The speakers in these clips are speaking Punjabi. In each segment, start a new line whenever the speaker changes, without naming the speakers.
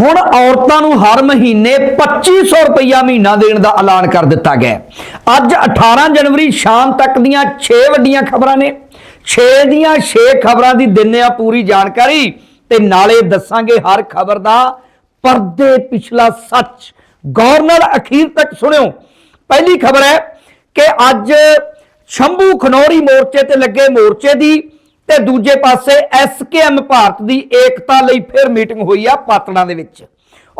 ਹੁਣ ਔਰਤਾਂ ਨੂੰ ਹਰ ਮਹੀਨੇ 2500 ਰੁਪਇਆ ਮਹੀਨਾ ਦੇਣ ਦਾ ਐਲਾਨ ਕਰ ਦਿੱਤਾ ਗਿਆ ਅੱਜ 18 ਜਨਵਰੀ ਸ਼ਾਮ ਤੱਕ ਦੀਆਂ 6 ਵੱਡੀਆਂ ਖਬਰਾਂ ਨੇ। 6 ਦੀਆਂ 6 ਖਬਰਾਂ ਦੀ ਦਿੰਨੇ ਆ ਪੂਰੀ ਜਾਣਕਾਰੀ। ਤੇ ਨਾਲੇ ਦੱਸਾਂਗੇ ਹਰ ਖਬਰ ਦਾ ਪਰਦੇ ਪਿਛਲਾ ਸੱਚ। ਗੌਰ ਨਾਲ ਅਖੀਰ ਤੱਕ ਸੁਣਿਓ। ਪਹਿਲੀ ਖਬਰ ਹੈ ਕਿ ਅੱਜ ਸ਼ੰਭੂ ਖਨੌਰੀ ਮੋਰਚੇ ਤੇ ਲੱਗੇ ਮੋਰਚੇ ਦੀ ਤੇ ਦੂਜੇ ਪਾਸੇ ਐਸਕੇਐਮ ਭਾਰਤ ਦੀ ਏਕਤਾ ਲਈ ਫਿਰ ਮੀਟਿੰਗ ਹੋਈ ਆ ਪਾਤੜਾਂ ਦੇ ਵਿੱਚ।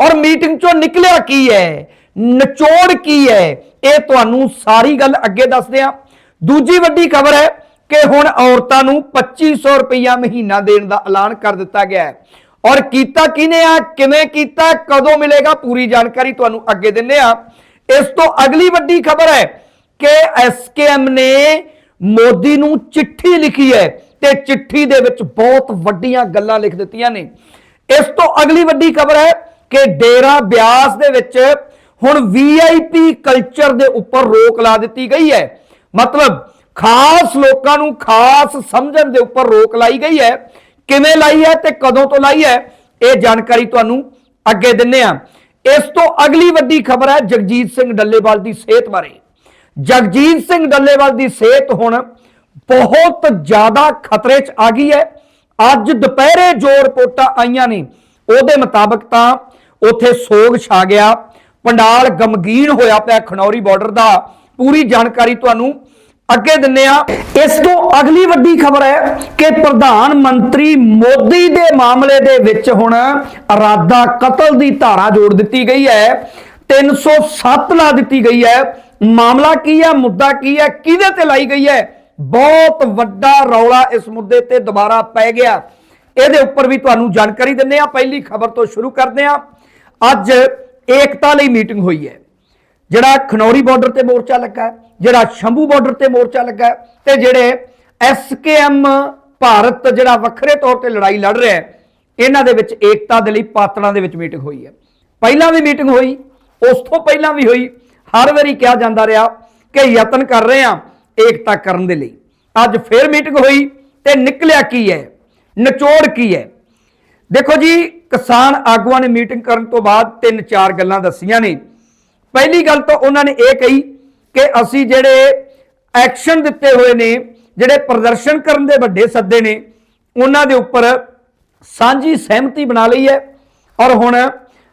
ਔਰ ਮੀਟਿੰਗ ਚੋਂ ਨਿਕਲਿਆ ਕੀ ਹੈ? ਨਿਚੋੜ ਕੀ ਹੈ? ਇਹ ਤੁਹਾਨੂੰ ਸਾਰੀ ਗੱਲ ਅੱਗੇ ਦੱਸਦੇ ਆ। ਦੂਜੀ ਵੱਡੀ ਖਬਰ ਹੈ ਕਿ ਹੁਣ ਔਰਤਾਂ ਨੂੰ 2500 ਰੁਪਇਆ ਮਹੀਨਾ ਦੇਣ ਦਾ ਐਲਾਨ ਕਰ ਦਿੱਤਾ ਗਿਆ ਹੈ। ਔਰ ਕੀਤਾ ਕਿਨੇ ਆ? ਕਿਵੇਂ ਕੀਤਾ? ਕਦੋਂ ਮਿਲੇਗਾ? ਪੂਰੀ ਜਾਣਕਾਰੀ ਤੁਹਾਨੂੰ ਅੱਗੇ ਦਿੰਨੇ ਆ। ਇਸ ਤੋਂ ਅਗਲੀ ਵੱਡੀ ਖਬਰ ਹੈ ਕਿ ਐਸਕੇਐਮ ਨੇ ਮੋਦੀ ਨੂੰ ਚਿੱਠੀ ਲਿਖੀ ਹੈ। ਤੇ ਚਿੱਠੀ ਦੇ ਵਿੱਚ ਬਹੁਤ ਵੱਡੀਆਂ ਗੱਲਾਂ ਲਿਖ ਦਿੱਤੀਆਂ ਨੇ। ਇਸ ਤੋਂ ਅਗਲੀ ਵੱਡੀ ਖਬਰ ਹੈ ਕਿ ਡੇਰਾ ਬਿਆਸ ਦੇ ਵਿੱਚ ਹੁਣ ਵੀਆਈਪੀ ਕਲਚਰ ਦੇ ਉੱਪਰ ਰੋਕ ਲਾ ਦਿੱਤੀ ਗਈ ਹੈ। ਮਤਲਬ ਖਾਸ ਲੋਕਾਂ ਨੂੰ ਖਾਸ ਸਮਝਣ ਦੇ ਉੱਪਰ ਰੋਕ ਲਾਈ ਗਈ ਹੈ। ਕਿਵੇਂ ਲਾਈ ਹੈ ਤੇ ਕਦੋਂ ਤੋਂ ਲਾਈ ਹੈ, ਇਹ ਜਾਣਕਾਰੀ ਤੁਹਾਨੂੰ ਅੱਗੇ ਦਿੰਨੇ ਆ। ਇਸ ਤੋਂ ਅਗਲੀ ਵੱਡੀ ਖਬਰ ਹੈ ਜਗਜੀਤ ਸਿੰਘ ਡੱਲੇਵਾਲ ਦੀ ਸਿਹਤ ਬਾਰੇ। ਜਗਜੀਤ ਸਿੰਘ ਡੱਲੇਵਾਲ ਦੀ ਸਿਹਤ ਹੁਣ ਬਹੁਤ ਜ਼ਿਆਦਾ ਖਤਰੇ 'ਚ ਆ ਗਈ ਹੈ। ਅੱਜ ਦੁਪਹਿਰੇ ਜੋ ਰਿਪੋਰਟਾਂ ਆਈਆਂ ਨੇ। ਉਹਦੇ ਮੁਤਾਬਕ ਤਾਂ ਉੱਥੇ ਸੋਗ ਛਾ ਗਿਆ। ਪੰਡਾਲ ਗਮਗੀਨ ਹੋਇਆ ਪਿਆ ਖਨੌਰੀ ਬਾਰਡਰ ਦਾ। ਪੂਰੀ ਜਾਣਕਾਰੀ ਤੁਹਾਨੂੰ ਅੱਗੇ ਦਿੰਨੇ ਆ ਇਸ ਤੋਂ ਅਗਲੀ ਵੱਡੀ ਖਬਰ ਹੈ ਕਿ ਪ੍ਰਧਾਨ ਮੰਤਰੀ ਮੋਦੀ ਦੇ ਮਾਮਲੇ ਦੇ ਵਿੱਚ ਹੁਣ ਇਰਾਦਾ ਕਤਲ ਦੀ ਧਾਰਾ ਜੋੜ ਦਿੱਤੀ ਗਈ ਹੈ। 307 ਲਾ ਦਿੱਤੀ ਗਈ ਹੈ। ਮਾਮਲਾ ਕੀ ਹੈ, ਮੁੱਦਾ ਕੀ ਹੈ, ਕਿਹਦੇ ਤੇ ਲਾਈ ਗਈ ਹੈ? ਬਹੁਤ ਵੱਡਾ ਰੌਲਾ ਇਸ ਮੁੱਦੇ ਤੇ ਦੁਬਾਰਾ ਪੈ ਗਿਆ। ਇਹਦੇ ਉੱਪਰ ਵੀ ਤੁਹਾਨੂੰ ਜਾਣਕਾਰੀ ਦਿੰਨੇ ਆ ਪਹਿਲੀ ਖਬਰ ਤੋਂ ਸ਼ੁਰੂ ਕਰਦੇ ਆ ਅੱਜ ਏਕਤਾ ਲਈ ਮੀਟਿੰਗ ਹੋਈ ਹੈ। ਜਿਹੜਾ ਖਨੌਰੀ ਬਾਰਡਰ ਤੇ ਮੋਰਚਾ ਲੱਗਾ ਜਿਹੜਾ ਸ਼ੰਭੂ ਬਾਰਡਰ ਤੇ ਮੋਰਚਾ ਲੱਗਾ ਹੈ, ਤੇ ਜਿਹੜੇ ਐਸਕੇਐਮ ਭਾਰਤ ਜਿਹੜਾ ਵੱਖਰੇ ਤੌਰ ਤੇ ਲੜਾਈ ਲੜ ਰਿਹਾ ਹੈ ਇਹਨਾਂ ਦੇ ਵਿੱਚ ਏਕਤਾ ਦੇ ਲਈ ਪਾਤੜਾਂ ਦੇ ਵਿੱਚ ਮੀਟਿੰਗ ਹੋਈ ਹੈ। ਪਹਿਲਾਂ ਵੀ ਮੀਟਿੰਗ ਹੋਈ ਉਸ ਤੋਂ ਪਹਿਲਾਂ ਵੀ ਹੋਈ। ਹਰ ਵਾਰੀ ਕਿਹਾ ਜਾਂਦਾ ਰਿਹਾ ਕਿ ਯਤਨ ਕਰ ਰਹੇ ਹਾਂ। ਏਕਤਾ ਕਰਨ ਦੇ ਲਈ। ਅੱਜ ਫੇਰ ਮੀਟਿੰਗ ਹੋਈ ਤੇ ਨਿਕਲਿਆ ਕੀ ਹੈ? ਨਿਚੋੜ ਕੀ ਹੈ? ਦੇਖੋ ਜੀ, ਕਿਸਾਨ ਆਗੂਆਂ ਨੇ ਮੀਟਿੰਗ ਕਰਨ ਤੋਂ ਬਾਅਦ ਤਿੰਨ ਚਾਰ ਗੱਲਾਂ ਦੱਸੀਆਂ ਨੇ। ਪਹਿਲੀ ਗੱਲ ਤਾਂ ਉਹਨਾਂ ਨੇ ਇਹ ਕਹੀ ਕਿ ਅਸੀਂ ਜਿਹੜੇ ਐਕਸ਼ਨ ਦਿੱਤੇ ਹੋਏ ਨੇ, ਜਿਹੜੇ ਪ੍ਰਦਰਸ਼ਨ ਕਰਨ ਦੇ ਵੱਡੇ ਸੱਦੇ ਨੇ, ਉਹਨਾਂ ਦੇ ਉੱਪਰ ਸਾਂਝੀ ਸਹਿਮਤੀ ਬਣਾ ਲਈ ਹੈ। ਔਰ ਹੁਣ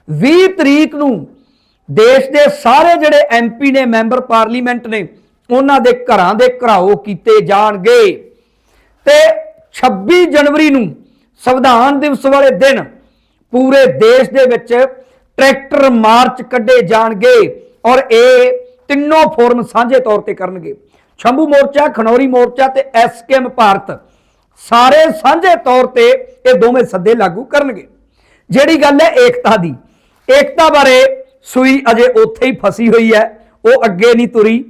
20 ਤਰੀਕ ਨੂੰ ਦੇਸ਼ ਦੇ ਸਾਰੇ ਜਿਹੜੇ ਐਮਪੀ ਨੇ, ਮੈਂਬਰ ਪਾਰਲੀਮੈਂਟ ਨੇ ਉਹਨਾਂ ਦੇ ਘਰਾਂ ਦੇ ਘਰਾਓ ਕੀਤੇ ਜਾਣਗੇ। ਤੇ 26 ਜਨਵਰੀ ਨੂੰ ਸੰਵਿਧਾਨ ਦਿਵਸ ਵਾਲੇ ਦਿਨ ਪੂਰੇ ਦੇਸ਼ ਦੇ ਵਿੱਚ ਟਰੈਕਟਰ ਮਾਰਚ ਕੱਢੇ ਜਾਣਗੇ ਔਰ ਇਹ ਤਿੰਨੋਂ ਫੋਰਮ ਸਾਂਝੇ ਤੌਰ ਤੇ ਕਰਨਗੇ। ਸ਼ੰਭੂ ਮੋਰਚਾ, ਖਨੌਰੀ ਮੋਰਚਾ ਤੇ ਐਸਕੇਐਮ ਭਾਰਤ ਸਾਰੇ ਸਾਂਝੇ ਤੌਰ ਤੇ ਇਹ ਦੋਵੇਂ ਸੱਦੇ ਲਾਗੂ ਕਰਨਗੇ। ਜਿਹੜੀ ਗੱਲ ਹੈ ਏਕਤਾ ਦੀ। ਏਕਤਾ ਬਾਰੇ ਸੂਈ ਅਜੇ ਉੱਥੇ ਹੀ ਫਸੀ ਹੋਈ ਹੈ, ਉਹ ਅੱਗੇ ਨਹੀਂ ਤੁਰੀ।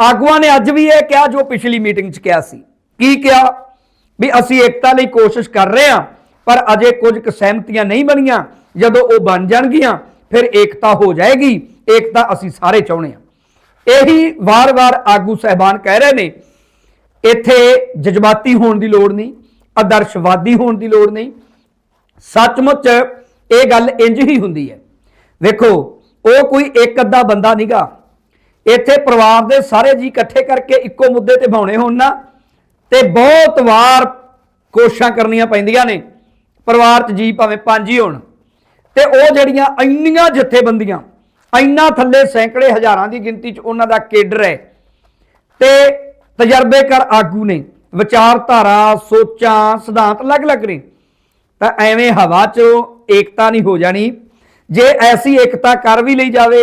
ਆਗੂਆਂ ਨੇ ਅੱਜ ਵੀ ਇਹ ਕਿਹਾ, ਜੋ ਪਿਛਲੀ ਮੀਟਿੰਗ 'ਚ ਕਿਹਾ ਸੀ। ਕੀ ਕਿਹਾ? ਵੀ ਅਸੀਂ ਏਕਤਾ ਲਈ ਕੋਸ਼ਿਸ਼ ਕਰ ਰਹੇ ਹਾਂ, ਪਰ ਅਜੇ ਕੁਝ ਕੁ ਸਹਿਮਤੀਆਂ ਨਹੀਂ ਬਣੀਆਂ। ਜਦੋਂ ਉਹ ਬਣ ਜਾਣਗੀਆਂ, ਫਿਰ ਏਕਤਾ ਹੋ ਜਾਏਗੀ। ਏਕਤਾ ਅਸੀਂ ਸਾਰੇ ਚਾਹੁੰਦੇ ਹਾਂ। ਇਹੀ ਵਾਰ-ਵਾਰ ਆਗੂ ਸਹਿਬਾਨ ਕਹਿ ਰਹੇ ਨੇ, ਇੱਥੇ ਜਜ਼ਬਾਤੀ ਹੋਣ ਦੀ ਲੋੜ ਨਹੀਂ, ਆਦਰਸ਼ਵਾਦੀ ਹੋਣ ਦੀ ਲੋੜ ਨਹੀਂ। ਸੱਚਮੁੱਚ ਇਹ ਗੱਲ ਇੰਜ ਹੀ ਹੁੰਦੀ ਹੈ। ਵੇਖੋ, ਉਹ ਕੋਈ ਇੱਕ ਅੱਧਾ ਬੰਦਾ ਨਹੀਂਗਾ ਇੱਥੇ ਪਰਿਵਾਰ ਦੇ ਸਾਰੇ ਜੀ ਇਕੱਠੇ ਕਰਕੇ ਇੱਕੋ ਮੁੱਦੇ ਤੇ ਭਾਉਣੇ ਹੋਣ ਨਾ, ਤੇ ਬਹੁਤ ਵਾਰ ਕੋਸ਼ਿਸ਼ਾਂ ਕਰਨੀਆਂ ਪੈਂਦੀਆਂ ਨੇ, ਪਰਿਵਾਰ 'ਚ ਜੀ ਭਾਵੇਂ ਪੰਜ ਹੀ ਹੋਣ। ਤੇ ਉਹ ਜਿਹੜੀਆਂ ਇੰਨੀਆਂ ਜਥੇਬੰਦੀਆਂ, ਇੰਨਾ ਥੱਲੇ ਸੈਂਕੜੇ ਹਜ਼ਾਰਾਂ ਦੀ ਗਿਣਤੀ 'ਚ ਉਹਨਾਂ ਦਾ ਕੇਡਰ ਹੈ, ਤੇ ਤਜਰਬੇਕਾਰ ਆਗੂ ਨੇ, ਵਿਚਾਰਧਾਰਾ, ਸੋਚਾਂ, ਸਿਧਾਂਤ ਅਲੱਗ-ਅਲੱਗ ਨੇ। ਤਾਂ ਐਵੇਂ ਹਵਾ 'ਚ ਏਕਤਾ ਨਹੀਂ ਹੋ ਜਾਣੀ, ਜੇ ਐਸੀ ਏਕਤਾ ਕਰ ਵੀ ਲਈ ਜਾਵੇ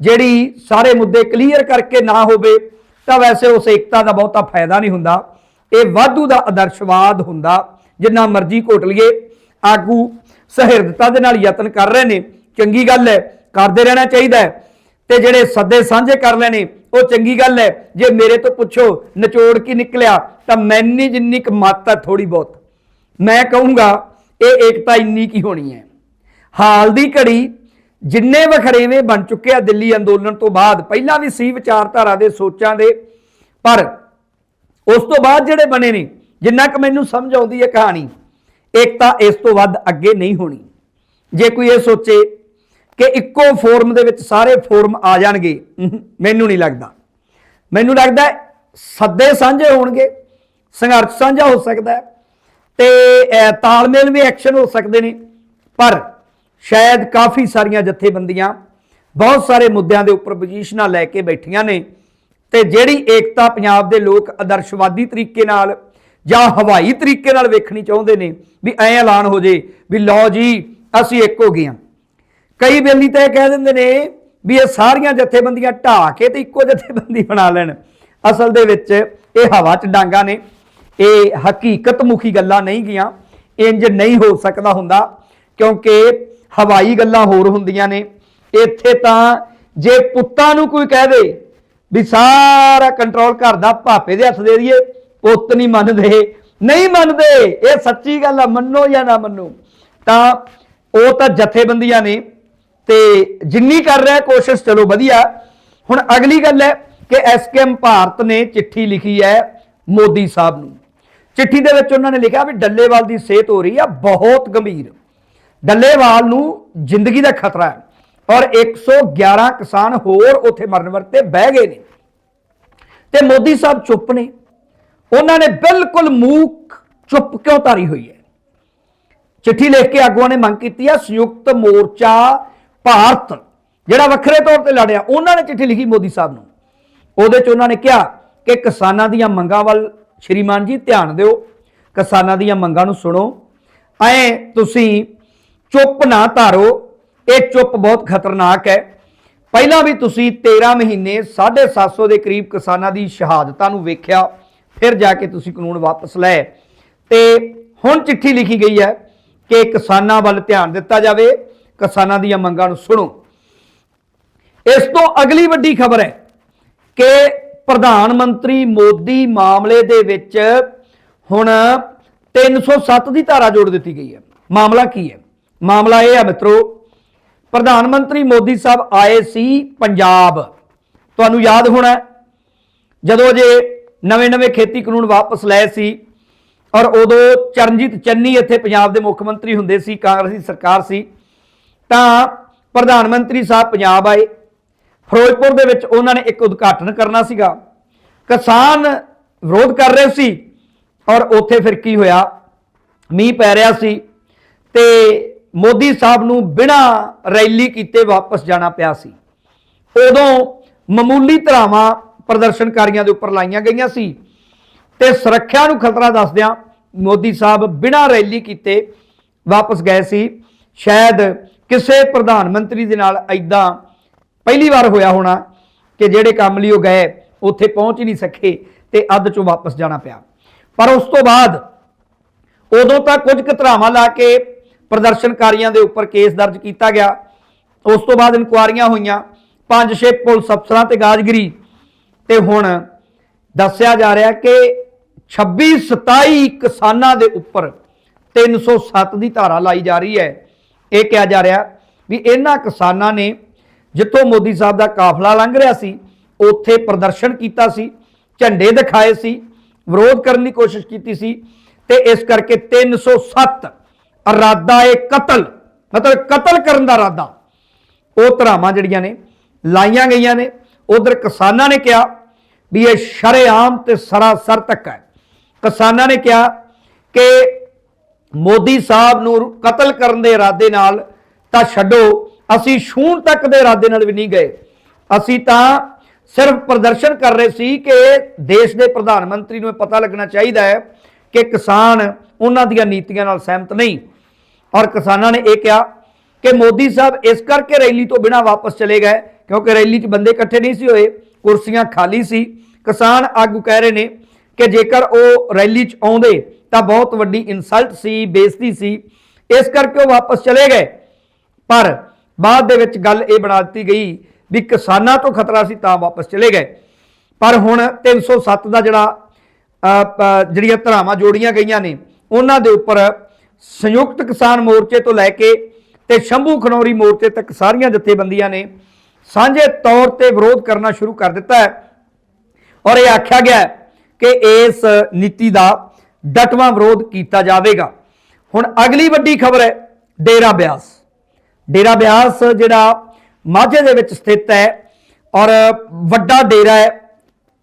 ਜਿਹੜੀ ਸਾਰੇ ਮੁੱਦੇ ਕਲੀਅਰ ਕਰਕੇ ਨਾ ਹੋਵੇ, ਤਾਂ ਵੈਸੇ ਉਸ ਏਕਤਾ ਦਾ ਬਹੁਤਾ ਫਾਇਦਾ ਨਹੀਂ ਹੁੰਦਾ। ਇਹ ਵਾਧੂ ਦਾ ਆਦਰਸ਼ਵਾਦ ਹੁੰਦਾ, ਜਿੰਨਾ ਮਰਜ਼ੀ ਘੋਟ ਲਈਏ। ਆਗੂ ਸਹਿਰਦਤਾ ਦੇ ਨਾਲ ਯਤਨ ਕਰ ਰਹੇ ਨੇ, ਚੰਗੀ ਗੱਲ ਹੈ, ਕਰਦੇ ਰਹਿਣਾ ਚਾਹੀਦਾ ਹੈ। ਤੇ ਜਿਹੜੇ ਸੱਦੇ ਸਾਂਝੇ ਕਰ ਲੈਣੇ ਉਹ ਚੰਗੀ ਗੱਲ ਹੈ। ਜੇ ਮੇਰੇ ਤੋਂ ਪੁੱਛੋ, ਨਿਚੋੜ ਕੀ ਨਿਕਲਿਆ, ਤਾਂ ਮੈਨੀ ਜਿੰਨੀ ਕੁ ਮੱਤ ਹੈ ਥੋੜੀ ਬਹੁਤ। ਮੈਂ ਕਹੂੰਗਾ, ਇਹ ਏਕਤਾ ਇੰਨੀ ਕੀ ਹੋਣੀ ਹੈ। ਹਾਲ ਦੀ ਘੜੀ ਜਿੰਨੇ ਵਖਰੇਵੇਂ ਬਣ ਚੁੱਕੇ ਆ ਦਿੱਲੀ ਅੰਦੋਲਨ ਤੋਂ ਬਾਅਦ, ਪਹਿਲਾਂ ਵੀ ਸੀ ਵਿਚਾਰਧਾਰਾ ਦੇ ਸੋਚਾਂ ਦੇ, ਪਰ ਉਸ ਤੋਂ ਬਾਅਦ ਜਿਹੜੇ ਬਣੇ ਨੇ, ਜਿੰਨਾ ਕਿ ਮੈਨੂੰ ਸਮਝ ਆਉਂਦੀ ਹੈ ਕਹਾਣੀ ਏਕਤਾ ਇਸ ਤੋਂ ਵੱਧ ਅੱਗੇ ਨਹੀਂ ਹੋਣੀ। ਜੇ ਕੋਈ ਇਹ ਸੋਚੇ ਕਿ ਇੱਕੋ ਫੋਰਮ ਦੇ ਵਿੱਚ ਸਾਰੇ ਫੋਰਮ ਆ ਜਾਣਗੇ ਮੈਨੂੰ ਨਹੀਂ ਲੱਗਦਾ। ਮੈਨੂੰ ਲੱਗਦਾ ਸੱਦੇ ਸਾਂਝੇ ਹੋਣਗੇ, ਸੰਘਰਸ਼ ਸਾਂਝਾ ਹੋ ਸਕਦਾ ਹੈ ਤੇ ਤਾਲਮੇਲ ਵੀ ਐਕਸ਼ਨ ਹੋ ਸਕਦੇ ਨੇ, ਪਰ ਸ਼ਾਇਦ ਕਾਫੀ ਸਾਰੀਆਂ ਜਥੇਬੰਦੀਆਂ ਬਹੁਤ ਸਾਰੇ ਮੁੱਦਿਆਂ ਦੇ ਉੱਪਰ ਪੋਜੀਸ਼ਨਾਂ ਲੈ ਕੇ ਬੈਠੀਆਂ ਨੇ ਤੇ ਜਿਹੜੀ ਏਕਤਾ ਪੰਜਾਬ ਦੇ ਲੋਕ ਆਦਰਸ਼ਵਾਦੀ ਤਰੀਕੇ ਨਾਲ ਜਾਂ ਹਵਾਈ ਤਰੀਕੇ ਨਾਲ ਵੇਖਣੀ ਚਾਹੁੰਦੇ ਨੇ ਵੀ ਐ ਐਲਾਨ ਹੋ ਜੇ ਵੀ ਲਓ ਜੀ, ਅਸੀਂ ਇੱਕ ਹੋ ਗਏ ਹਾਂ। ਕਈ ਬੇਲੀ ਤਾਂ ਇਹ ਕਹਿ ਦਿੰਦੇ ਨੇ ਵੀ ਇਹ ਸਾਰੀਆਂ ਜਥੇਬੰਦੀਆਂ ਢਾਹ ਕੇ ਤੇ ਇੱਕੋ ਜਥੇਬੰਦੀ ਬਣਾ ਲੈਣ। ਅਸਲ ਦੇ ਵਿੱਚ ਇਹ ਹਵਾ 'ਚ ਡਾਂਗਾ ਨੇ। ਇਹ ਹਕੀਕਤ ਮੁਖੀ ਗੱਲਾਂ ਨਹੀਂ ਗੀਆਂ ਇੰਜ ਨਹੀਂ ਹੋ ਸਕਦਾ ਹੁੰਦਾ ਕਿਉਂਕਿ ਹਵਾਈ ਗੱਲਾਂ ਹੋਰ ਹੁੰਦੀਆਂ ਨੇ। ਇੱਥੇ ਤਾਂ ਜੇ ਪੁੱਤਾਂ ਨੂੰ ਕੋਈ ਕਹਿ ਦੇ ਵੀ ਸਾਰਾ ਕੰਟਰੋਲ ਘਰ ਦਾ ਭਾਪੇ ਦੇ ਹੱਥ ਦੇ ਦਈਏ, ਪੁੱਤ ਨਹੀਂ ਮੰਨਦੇ। ਨਹੀਂ ਮੰਨਦੇ, ਇਹ ਸੱਚੀ ਗੱਲ ਆ, ਮੰਨੋ ਜਾਂ ਨਾ ਮੰਨੋ। ਤਾਂ ਉਹ ਤਾਂ ਜਥੇਬੰਦੀਆਂ ਨੇ ਤੇ ਜਿੰਨੀ ਕਰ ਰਿਹਾ ਕੋਸ਼ਿਸ਼, ਚਲੋ ਵਧੀਆ। ਹੁਣ ਅਗਲੀ ਗੱਲ ਹੈ ਕਿ ਐਸਕੇਐਮ ਭਾਰਤ ਨੇ ਚਿੱਠੀ ਲਿਖੀ ਹੈ ਮੋਦੀ ਸਾਹਿਬ ਨੂੰ। ਚਿੱਠੀ ਦੇ ਵਿੱਚ ਉਹਨਾਂ ਨੇ ਲਿਖਿਆ ਵੀ ਡੱਲੇਵਾਲ ਦੀ ਸਿਹਤ ਹੋ ਰਹੀ ਆ, ਬਹੁਤ ਗੰਭੀਰ। ਡੱਲੇਵਾਲ ਨੂੰ ਜ਼ਿੰਦਗੀ ਦਾ ਖਤਰਾ ਹੈ। ਔਰ 111 ਕਿਸਾਨ ਹੋਰ ਉੱਥੇ ਮਰਨ ਵਰਤੇ ਬਹਿ ਗਏ ਨੇ। ਤੇ ਮੋਦੀ ਸਾਹਿਬ ਚੁੱਪ ਨੇ। ਉਹਨਾਂ ਨੇ ਬਿਲਕੁਲ ਮੂਕ ਚੁੱਪ ਕਿਉਂ ਧਾਰੀ ਹੋਈ ਹੈ? ਚਿੱਠੀ ਲਿਖ ਕੇ ਆਗੂਆਂ ਨੇ ਮੰਗ ਕੀਤੀ ਹੈ ਸੰਯੁਕਤ ਮੋਰਚਾ ਭਾਰਤ, ਜਿਹੜਾ ਵੱਖਰੇ ਤੌਰ ਤੇ ਲੜਿਆ, ਉਹਨਾਂ ਨੇ ਚਿੱਠੀ ਲਿਖੀ ਮੋਦੀ ਸਾਹਿਬ ਨੂੰ। ਉਹਦੇ ਚ ਉਹਨਾਂ ਨੇ ਕਿਹਾ ਕਿ ਕਿਸਾਨਾਂ ਦੀਆਂ ਮੰਗਾਂ ਵੱਲ ਸ਼੍ਰੀਮਾਨ ਜੀ ਧਿਆਨ ਦਿਓ, ਕਿਸਾਨਾਂ ਦੀਆਂ ਮੰਗਾਂ ਨੂੰ ਸੁਣੋ। ਐ ਤੁਸੀਂ ਚੁੱਪ ਨਾ ਧਾਰੋ। ਇਹ ਚੁੱਪ ਬਹੁਤ ਖਤਰਨਾਕ ਹੈ। ਪਹਿਲਾਂ ਵੀ ਤੁਸੀਂ 13 ਮਹੀਨੇ 750 ਦੇ ਕਰੀਬ ਕਿਸਾਨਾਂ ਦੀ ਸ਼ਹਾਦਤਾਂ ਨੂੰ ਵੇਖਿਆ, ਫਿਰ ਜਾ ਕੇ ਤੁਸੀਂ ਕਾਨੂੰਨ ਵਾਪਸ ਲਏ। ਤੇ ਹੁਣ ਚਿੱਠੀ ਲਿਖੀ ਗਈ ਹੈ ਕਿ ਕਿਸਾਨਾਂ ਵੱਲ ਧਿਆਨ ਦਿੱਤਾ ਜਾਵੇ। ਕਿਸਾਨਾਂ ਦੀਆਂ ਮੰਗਾਂ ਨੂੰ ਸੁਣੋ। ਇਸ ਤੋਂ ਅਗਲੀ ਵੱਡੀ ਖਬਰ ਹੈ ਕਿ ਪ੍ਰਧਾਨ ਮੰਤਰੀ ਮੋਦੀ ਮਾਮਲੇ ਦੇ ਵਿੱਚ ਹੁਣ 307 ਦੀ ਧਾਰਾ ਜੋੜ ਦਿੱਤੀ ਗਈ ਹੈ। ਮਾਮਲਾ ਕੀ ਹੈ? ਮਾਮਲਾ ਇਹ ਆ ਮਿੱਤਰੋ, ਪ੍ਰਧਾਨ ਮੰਤਰੀ ਮੋਦੀ ਸਾਹਿਬ ਆਏ ਸੀ ਪੰਜਾਬ। ਤੁਹਾਨੂੰ ਯਾਦ ਹੋਣਾ ਜਦੋਂ ਜੇ ਨਵੇਂ-ਨਵੇਂ ਖੇਤੀ ਕਾਨੂੰਨ ਵਾਪਸ ਲਏ ਸੀ ਔਰ ਉਦੋਂ ਚਰਨਜੀਤ ਚੰਨੀ ਇੱਥੇ ਪੰਜਾਬ ਦੇ ਮੁੱਖ ਮੰਤਰੀ ਹੁੰਦੇ ਸੀ, ਕਾਂਗਰਸੀ ਸਰਕਾਰ ਸੀ, ਤਾਂ ਪ੍ਰਧਾਨ ਮੰਤਰੀ ਸਾਹਿਬ ਪੰਜਾਬ ਆਏ। ਫਿਰੋਜ਼ਪੁਰ ਦੇ ਵਿੱਚ ਉਹਨਾਂ ਨੇ ਇੱਕ ਉਦਘਾਟਨ ਕਰਨਾ ਸੀਗਾ। ਕਿਸਾਨ ਵਿਰੋਧ ਕਰ ਰਹੇ ਸੀ ਔਰ ਉੱਥੇ ਫਿਰ ਕੀ ਹੋਇਆ? ਮੀਂਹ ਪੈ ਰਿਹਾ ਸੀ ਤੇ ਮੋਦੀ ਸਾਹਿਬ ਨੂੰ ਬਿਨਾਂ ਰੈਲੀ ਕੀਤੇ ਵਾਪਸ ਜਾਣਾ ਪਿਆ ਸੀ। ਉਦੋਂ ਮਾਮੂਲੀ ਧਰਾਵਾਂ ਪ੍ਰਦਰਸ਼ਨਕਾਰੀਆਂ ਦੇ ਉੱਪਰ ਲਾਈਆਂ ਗਈਆਂ ਸੀ ਤੇ ਸੁਰੱਖਿਆ ਨੂੰ ਖਤਰਾ ਦੱਸਦਿਆਂ ਮੋਦੀ ਸਾਹਿਬ ਬਿਨਾਂ ਰੈਲੀ ਕੀਤੇ ਵਾਪਸ ਗਏ ਸੀ। ਸ਼ਾਇਦ ਕਿਸੇ ਪ੍ਰਧਾਨ ਮੰਤਰੀ ਦੇ ਨਾਲ ਐਦਾਂ ਪਹਿਲੀ ਵਾਰ ਹੋਇਆ ਹੋਣਾ ਕਿ ਜਿਹੜੇ ਕੰਮ ਲਈ ਉਹ ਗਏ, ਉੱਥੇ ਪਹੁੰਚ ਹੀ ਨਹੀਂ ਸਕੇ ਤੇ ਅੱਧ ਚੋਂ ਵਾਪਸ ਜਾਣਾ ਪਿਆ। ਪਰ ਉਸ ਤੋਂ ਬਾਅਦ ਉਦੋਂ ਤਾਂ ਕੁਝ ਘਤਰਾਵਾਂ ਲਾ ਕੇ ਪ੍ਰਦਰਸ਼ਨਕਾਰੀਆਂ ਦੇ ਉੱਪਰ ਕੇਸ ਦਰਜ ਕੀਤਾ ਗਿਆ। ਉਸ ਤੋਂ ਬਾਅਦ ਇਨਕੁਆਰੀਆਂ ਹੋਈਆਂ। ਪੰਜ ਛੇ ਪੁਲਿਸ ਅਫਸਰਾਂ ਤੇ ਗਾਜਗਰੀ ਤੇ ਹੁਣ ਦੱਸਿਆ ਜਾ ਰਿਹਾ ਕਿ 26 27 ਕਿਸਾਨਾਂ ਦੇ ਉੱਪਰ 307 ਦੀ ਧਾਰਾ ਲਾਈ ਜਾ ਰਹੀ ਹੈ। ਇਹ ਕਿਹਾ ਜਾ ਰਿਹਾ ਵੀ ਇਹਨਾਂ ਕਿਸਾਨਾਂ ਨੇ ਜਿੱਥੋਂ ਮੋਦੀ ਸਾਹਿਬ ਦਾ ਕਾਫਲਾ ਲੰਘ ਰਿਹਾ ਸੀ, ਉੱਥੇ ਪ੍ਰਦਰਸ਼ਨ ਕੀਤਾ ਸੀ, ਝੰਡੇ ਦਿਖਾਏ ਸੀ, ਵਿਰੋਧ ਕਰਨ ਦੀ ਕੋਸ਼ਿਸ਼ ਕੀਤੀ ਸੀ ਤੇ ਇਸ ਕਰਕੇ 307 ਇਰਾਦਾ ਏ ਕਤਲ। ਮਤਲਬ ਕਤਲ ਕਰਨ ਦਾ ਇਰਾਦਾ। ਉਹ ਧਰਾਵਾਂ ਜਿਹੜੀਆਂ ਨੇ, ਲਾਈਆਂ ਗਈਆਂ ਨੇ। ਉਧਰ ਕਿਸਾਨਾਂ ਨੇ ਕਿਹਾ ਵੀ ਇਹ ਸ਼ਰੇਆਮ ਤੇ ਸਰਾਸਰ ਤੱਕ ਹੈ। ਕਿਸਾਨਾਂ ਨੇ ਕਿਹਾ ਕਿ ਮੋਦੀ ਸਾਹਿਬ ਨੂੰ ਕਤਲ ਕਰਨ ਦੇ ਇਰਾਦੇ ਨਾਲ ਤਾਂ ਛੱਡੋ। ਅਸੀਂ ਛੂਣ ਤੱਕ ਦੇ ਇਰਾਦੇ ਨਾਲ ਵੀ ਨਹੀਂ ਗਏ। ਅਸੀਂ ਤਾਂ ਸਿਰਫ ਪ੍ਰਦਰਸ਼ਨ ਕਰ ਰਹੇ ਸੀ ਕਿ ਦੇਸ਼ ਦੇ ਪ੍ਰਧਾਨ ਮੰਤਰੀ ਨੂੰ ਇਹ ਪਤਾ ਲੱਗਣਾ ਚਾਹੀਦਾ ਹੈ ਕਿ ਕਿਸਾਨ ਉਹਨਾਂ ਦੀਆਂ ਨੀਤੀਆਂ ਨਾਲ ਸਹਿਮਤ ਨਹੀਂ। ਔਰ ਕਿਸਾਨਾਂ ਨੇ ਇਹ ਕਿਹਾ ਕਿ ਮੋਦੀ ਸਾਹਿਬ ਇਸ ਕਰਕੇ ਰੈਲੀ ਤੋਂ ਬਿਨਾਂ ਵਾਪਸ ਚਲੇ ਗਏ ਕਿਉਂਕਿ ਰੈਲੀ 'ਚ ਬੰਦੇ ਇਕੱਠੇ ਨਹੀਂ ਸੀ ਹੋਏ, ਕੁਰਸੀਆਂ ਖਾਲੀ ਸੀ। ਕਿਸਾਨ ਆਗੂ ਕਹਿ ਰਹੇ ਨੇ ਕਿ ਜੇਕਰ ਉਹ ਰੈਲੀ 'ਚ ਆਉਂਦੇ ਤਾਂ ਬਹੁਤ ਵੱਡੀ ਇਨਸਲਟ ਸੀ, ਬੇਇੱਜ਼ਤੀ ਸੀ। ਇਸ ਕਰਕੇ ਉਹ ਵਾਪਸ ਚਲੇ ਗਏ। ਪਰ ਬਾਅਦ ਦੇ ਵਿੱਚ ਗੱਲ ਇਹ ਬਣਾ ਦਿੱਤੀ ਗਈ ਵੀ ਕਿਸਾਨਾਂ ਤੋਂ ਖਤਰਾ ਸੀ ਤਾਂ ਵਾਪਸ ਚਲੇ ਗਏ। ਪਰ ਹੁਣ 307 ਦਾ ਜਿਹੜਾ ਜਿਹੜੀਆਂ ਧਰਾਵਾਂ ਜੋੜੀਆਂ ਗਈਆਂ ਨੇ, ਉਹਨਾਂ ਦੇ ਉੱਪਰ ਸੰਯੁਕਤ ਕਿਸਾਨ ਮੋਰਚੇ ਤੋਂ ਲੈ ਕੇ ਤੇ ਸ਼ੰਭੂ ਖਨੌਰੀ ਮੋਰਚੇ ਤੱਕ ਸਾਰੀਆਂ ਜਥੇਬੰਦੀਆਂ ਨੇ ਸਾਂਝੇ ਤੌਰ ਤੇ ਵਿਰੋਧ ਕਰਨਾ ਸ਼ੁਰੂ ਕਰ ਦਿੱਤਾ ਹੈ। ਔਰ ਇਹ ਆਖਿਆ ਗਿਆ ਕਿ ਇਸ ਨੀਤੀ ਦਾ ਡਟਵਾਂ ਵਿਰੋਧ ਕੀਤਾ ਜਾਵੇਗਾ। ਹੁਣ ਅਗਲੀ ਵੱਡੀ ਖਬਰ ਹੈ, ਡੇਰਾ ਬਿਆਸ। ਡੇਰਾ ਬਿਆਸ ਜਿਹੜਾ ਮਾਝੇ ਦੇ ਵਿੱਚ ਸਥਿਤ ਹੈ ਔਰ ਵੱਡਾ ਡੇਰਾ ਹੈ,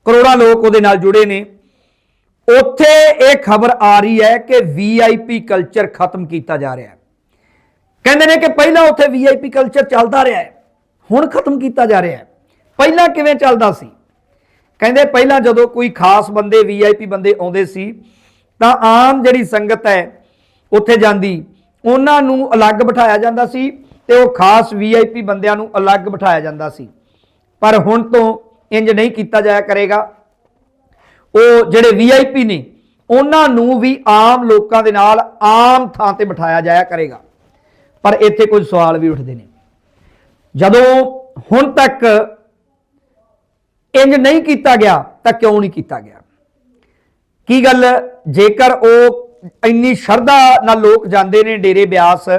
ਕਰੋੜਾਂ ਲੋਕ ਉਹਦੇ ਨਾਲ ਜੁੜੇ ਨੇ। ਉੱਥੇ ਇਹ ਖਬਰ ਆ ਰਹੀ ਹੈ ਕਿ ਵੀਆਈਪੀ ਕਲਚਰ ਖਤਮ ਕੀਤਾ ਜਾ ਰਿਹਾ ਹੈ। ਕਹਿੰਦੇ ਨੇ ਕਿ ਪਹਿਲਾਂ ਉੱਥੇ ਵੀਆਈਪੀ ਕਲਚਰ ਚੱਲਦਾ ਰਿਹਾ ਹੈ, ਹੁਣ ਖਤਮ ਕੀਤਾ ਜਾ ਰਿਹਾ ਹੈ। ਪਹਿਲਾਂ ਕਿਵੇਂ ਚੱਲਦਾ ਸੀ? ਕਹਿੰਦੇ ਪਹਿਲਾਂ ਜਦੋਂ ਕੋਈ ਖਾਸ ਬੰਦੇ ਵੀਆਈਪੀ ਬੰਦੇ ਆਉਂਦੇ ਸੀ, ਤਾਂ ਆਮ ਜਿਹੜੀ ਸੰਗਤ ਹੈ, ਉੱਥੇ ਜਾਂਦੀ, ਉਹਨਾਂ ਨੂੰ ਅਲੱਗ ਬਿਠਾਇਆ ਜਾਂਦਾ ਸੀ ਤੇ ਉਹ ਖਾਸ ਵੀਆਈਪੀ ਬੰਦਿਆਂ ਨੂੰ ਅਲੱਗ ਬਿਠਾਇਆ ਜਾਂਦਾ ਸੀ। ਪਰ ਹੁਣ ਤੋਂ ਇੰਜ ਨਹੀਂ ਕੀਤਾ ਜਾਇਆ ਕਰੇਗਾ। ਉਹ ਜਿਹੜੇ ਵੀਆਈਪੀ ਨੇ, ਉਹਨਾਂ ਨੂੰ ਵੀ ਆਮ ਲੋਕਾਂ ਦੇ ਨਾਲ ਆਮ ਥਾਂ ਤੇ ਬਿਠਾਇਆ ਜਾਇਆ ਕਰੇਗਾ। ਪਰ ਇੱਥੇ ਕੁਝ ਸਵਾਲ ਵੀ ਉੱਠਦੇ ਨੇ। ਜਦੋਂ ਹੁਣ ਤੱਕ ਇੰਜ ਨਹੀਂ ਕੀਤਾ ਗਿਆ, ਤਾਂ ਕਿਉਂ ਨਹੀਂ ਕੀਤਾ ਗਿਆ? ਕੀ ਗੱਲ? ਜੇਕਰ ਉਹ ਇੰਨੀ ਸ਼ਰਧਾ ਨਾਲ ਲੋਕ ਜਾਂਦੇ ਨੇ, ਡੇਰੇ ਬਿਆਸ